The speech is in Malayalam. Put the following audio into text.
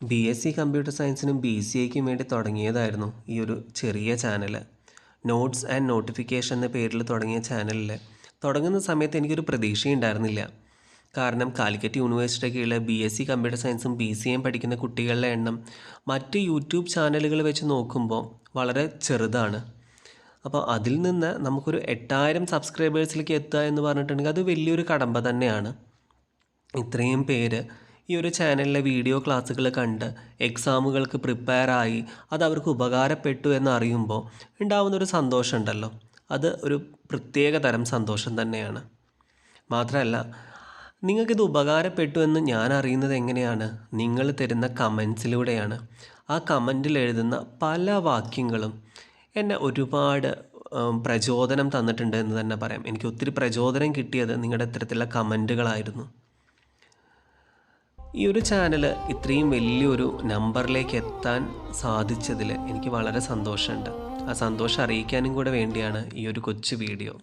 ബി എസ് സി കമ്പ്യൂട്ടർ സയൻസിനും ബി സി എക്കും വേണ്ടി തുടങ്ങിയതായിരുന്നു ഈ ഒരു ചെറിയ ചാനൽ നോട്ട്സ് ആൻഡ് നോട്ടിഫിക്കേഷൻ എന്ന പേരിൽ തുടങ്ങിയ ചാനലിൽ തുടങ്ങുന്ന സമയത്ത് എനിക്കൊരു പ്രതീക്ഷയുണ്ടായിരുന്നില്ല കാരണം കാലിക്കറ്റ് യൂണിവേഴ്സിറ്റിയുടെ കീഴിൽ ബി എസ് സി കമ്പ്യൂട്ടർ സയൻസും ബി സി എം പഠിക്കുന്ന കുട്ടികളുടെ എണ്ണം മറ്റ് യൂട്യൂബ് ചാനലുകൾ വെച്ച് നോക്കുമ്പോൾ വളരെ ചെറുതാണ്. അപ്പോൾ അതിൽ നിന്ന് നമുക്കൊരു എട്ടായിരം സബ്സ്ക്രൈബേഴ്സിലേക്ക് എത്തുക എന്ന് പറഞ്ഞിട്ടുണ്ടെങ്കിൽ അത് വലിയൊരു കടമ്പ തന്നെയാണ്. ഇത്രയും പേര് ഈ ഒരു ചാനലിലെ വീഡിയോ ക്ലാസ്സുകൾ കണ്ട് എക്സാമുകൾക്ക് പ്രിപ്പയർ ആയി അത് അവർക്ക് ഉപകാരപ്പെട്ടു എന്ന് അറിയുമ്പോൾ ഉണ്ടാവുന്ന ഒരു സന്തോഷമുണ്ടല്ലോ അത് ഒരു പ്രത്യേക തരം സന്തോഷം തന്നെയാണ്. മാത്രമല്ല നിങ്ങൾക്കിത് ഉപകാരപ്പെട്ടു എന്ന് ഞാൻ അറിയുന്നത് എങ്ങനെയാണ്? നിങ്ങൾ തരുന്ന കമൻസിലൂടെയാണ് ആ കമന്റിൽ എഴുതുന്ന പല വാക്യങ്ങളും എന്നെ ഒരുപാട് പ്രചോദനം തന്നിട്ടുണ്ട് എന്ന് തന്നെ പറയാം. എനിക്ക് ഒത്തിരി പ്രചോദനം കിട്ടിയത് നിങ്ങളുടെ ഇത്തരത്തിലുള്ള കമന്റുകളായിരുന്നു ഈ ഒരു ചാനൽ ഇത്രയും വലിയൊരു നമ്പറിലേക്ക് എത്താൻ സാധിച്ചതിൽ എനിക്ക് വളരെ സന്തോഷമുണ്ട്. ആ സന്തോഷം അറിയിക്കാനും കൂടെ വേണ്ടിയാണ് ഈ ഒരു കൊച്ചു വീഡിയോ